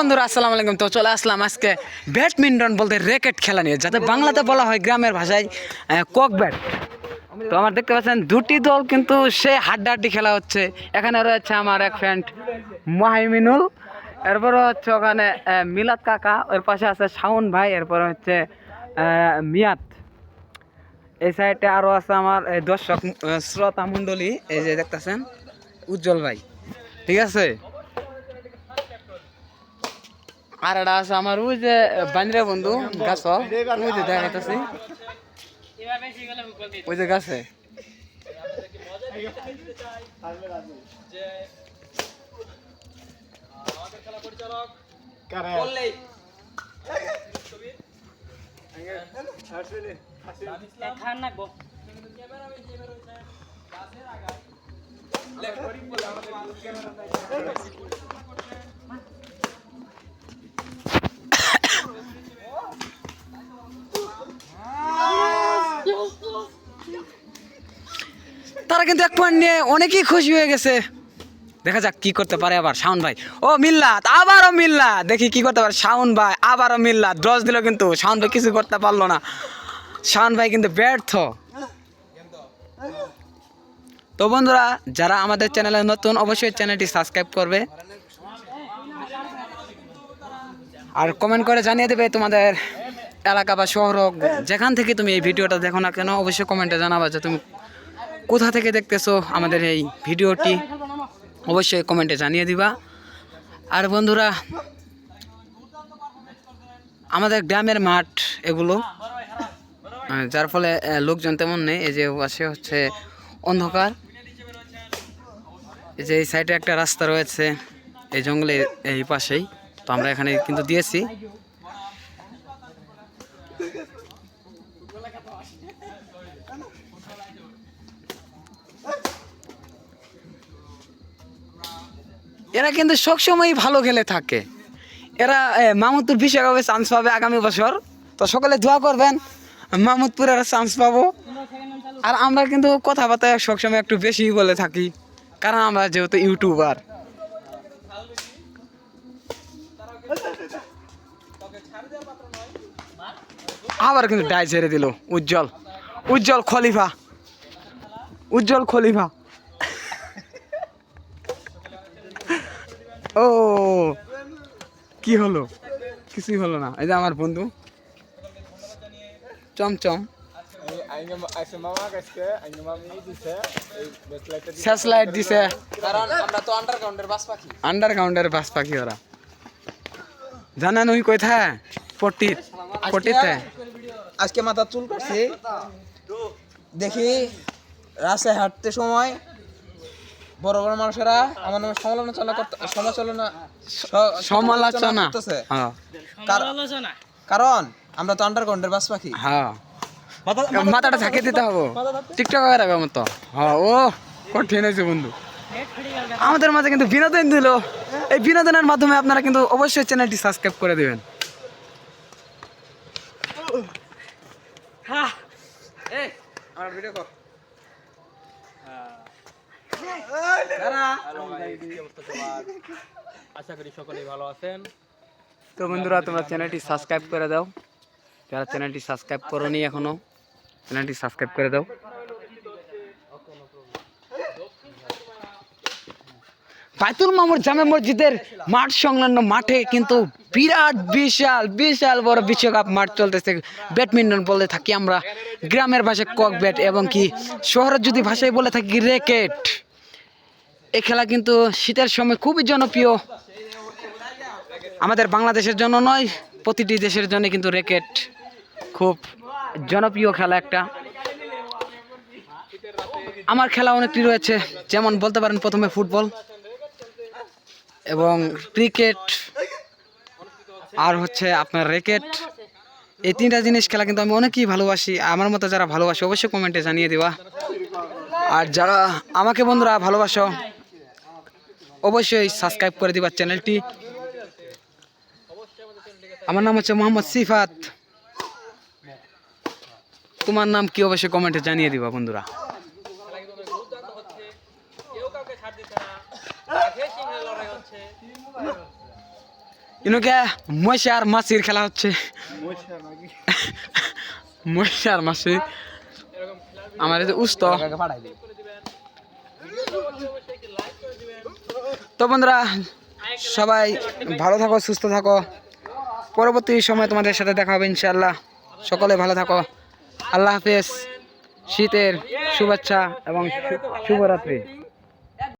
বন্ধুরা, আসসালামু আলাইকুম। তো চলে আসলাম আজকে ব্যাডমিন্টন বলতে র্যাকেট খেলা নিয়ে। যাতে বাংলাতে বলা হয় গ্রামের ভাষায় কক ব্যাট। তো আমার দেখতে পাচ্ছেন, দুটি দল কিন্তু সে হাড্ডাহাড্ডি খেলা হচ্ছে। এখানে রয়েছে আমার এক ফ্রেন্ড মাহিমিনুল এরপরে হচ্ছে ওখানে মিলাদ কাকা, ওর পাশে আছে শাওন ভাই, এরপরে হচ্ছে মিয়াত। এই সাইডে আরও আছে আমার দর্শক শ্রোতা মণ্ডলী, এই যে দেখতেছেন, উজ্জ্বল ভাই। ঠিক আছে? আর এটা আছে আমার ওই যে বান্দ্রা বন্ধু গাছ ওই যে দেখাইতেছি। ওই যে গাছে। তারা কিন্তু এক পয়েন্ট নিয়ে অনেকেই খুশি হয়ে গেছে। দেখা যাক কি করতে পারে আবার শাওন ভাই। ও মিল্লাত আবারও মিল্লা। দেখি কি করতে পারে শাওন ভাই, আবারও মিল্লাত ড্রস দিল কিন্তু শাওন ভাই কিছু করতে পারল না। শাওন ভাই কিন্তু ব্যর্থ। তো বন্ধুরা, যারা আমাদের চ্যানেলে নতুন, অবশ্যই চ্যানেলটি সাবস্ক্রাইব করবে। আর কমেন্ট করে জানিয়ে দেবে তোমাদের এলাকা বা শহর যেখান থেকে তুমি এই ভিডিওটা দেখো না কেন, অবশ্যই কমেন্টে জানাবা যে তুমি কোথা থেকে দেখতেছো আমাদের এই ভিডিওটি, অবশ্যই কমেন্টে জানিয়ে দিবা। আর বন্ধুরা, আমাদের গ্রামের মাঠ এগুলো যার ফলে লোকজন তেমন নেই, এই যে পাশে হচ্ছে অন্ধকার। এই যে এই সাইডে একটা রাস্তা রয়েছে, এই জঙ্গলে এই পাশেই, তো আমরা এখানে কিন্তু দিয়েছি। এরা কিন্তু সবসময়ই ভালো খেলে থাকে। এরা এ, মাহমুদপুর বিশ্বকাপে চান্স পাবে আগামী বছর? তো সকলে দোয়া করবেন মাহমুদপুরের চান্স পাবো। আর আমরা কিন্তু কথাবার্তা সবসময় একটু বেশি বলে থাকি কারণ আমরা যেহেতু ইউটিউবার। আবার কিন্তু ডাই ছেড়ে দিল উজ্জ্বল। উজ্জ্বল খলিফা। উজ্জ্বল খলিফা। ও, কি হলো? কিছুই হলো না। এই যে আমার বন্ধু। চমচম কারণ আমরা তো আন্ডারগ্রাউন্ডের বাস পাখি আন্ডারগ্রাউন্ডের বাস পাখি ওরা আজকে মাথা চুল করছি দেখি, রাস্তায় হাঁটতে সময়। বড় বড় মানুষেরা আমার নামে সমালোচনা করতে সমালোচনা সমালোচনা। করতেছে। হ্যাঁ। কারণ আমরা তো আন্ডারগ্রাউন্ডের বাস পাখি। হ্যাঁ। মাথাটা ঝাঁকিয়ে দিতে হবে। টিকটক আমার তো। হ্যাঁ ও কঠিন হয়েছে বন্ধু। আমাদের মাঝে কিন্তু বিনোদন দিল। এই বিনোদনের মাধ্যমে আপনারা কিন্তু অবশ্যই চ্যানেলটি সাবস্ক্রাইব করে দেবেন। আমার ভিডিও কর। তো বন্ধুরা, তোমরা চ্যানেলটি সাবস্ক্রাইব করে দাও। যারা চ্যানেলটি সাবস্ক্রাইব করোনি এখনও, চ্যানেলটি সাবস্ক্রাইব করে দাও। বাইতুল মামুর জামে মসজিদের মাঠ সংলগ্ন মাঠে কিন্তু বিরাট বিশাল বিশাল বড় বিশ্বকাপ মাঠ চলতেছে। ব্যাডমিন্টন বলে থাকি আমরা, গ্রামের ভাষায় কক ব্যাট এবং কি শহরের যদি ভাষায় বলে থাকি র্যাকেট এই খেলা কিন্তু শীতের সময় খুবই জনপ্রিয়। আমাদের বাংলাদেশের জন্য নয়, প্রতিটি দেশের জন্য কিন্তু র্যাকেট খুব জনপ্রিয় খেলা একটা। আমার খেলা অনেকটি রয়েছে, যেমন বলতে পারেন প্রথমে ফুটবল এবং ক্রিকেট, আর হচ্ছে আপনার র্যাকেট এই তিনটা জিনিস খেলা কিন্তু আমি অনেকই ভালোবাসি। আমার মতো যারা ভালোবাসে, অবশ্যই কমেন্টে জানিয়ে দেওয়া আর যারা আমাকে বন্ধুরা ভালোবাসো অবশ্যই সাবস্ক্রাইব করে দিবা চ্যানেলটি আমার নাম হচ্ছে মোহাম্মদ সিফাত। তোমার নাম কি অবশ্যই কমেন্টে জানিয়ে দিবা বন্ধুরা। আর মাছির খেলা হচ্ছে। আর মাছি আমার উস্ত। তো বন্ধুরা, সবাই ভালো থাকো, সুস্থ থাকো। পরবর্তী সময় তোমাদের সাথে দেখা হবে ইনশাল্লাহ সকলে ভালো থাকো। আল্লাহ হাফেজ। শীতের শুভেচ্ছা এবং শুভরাত্রি।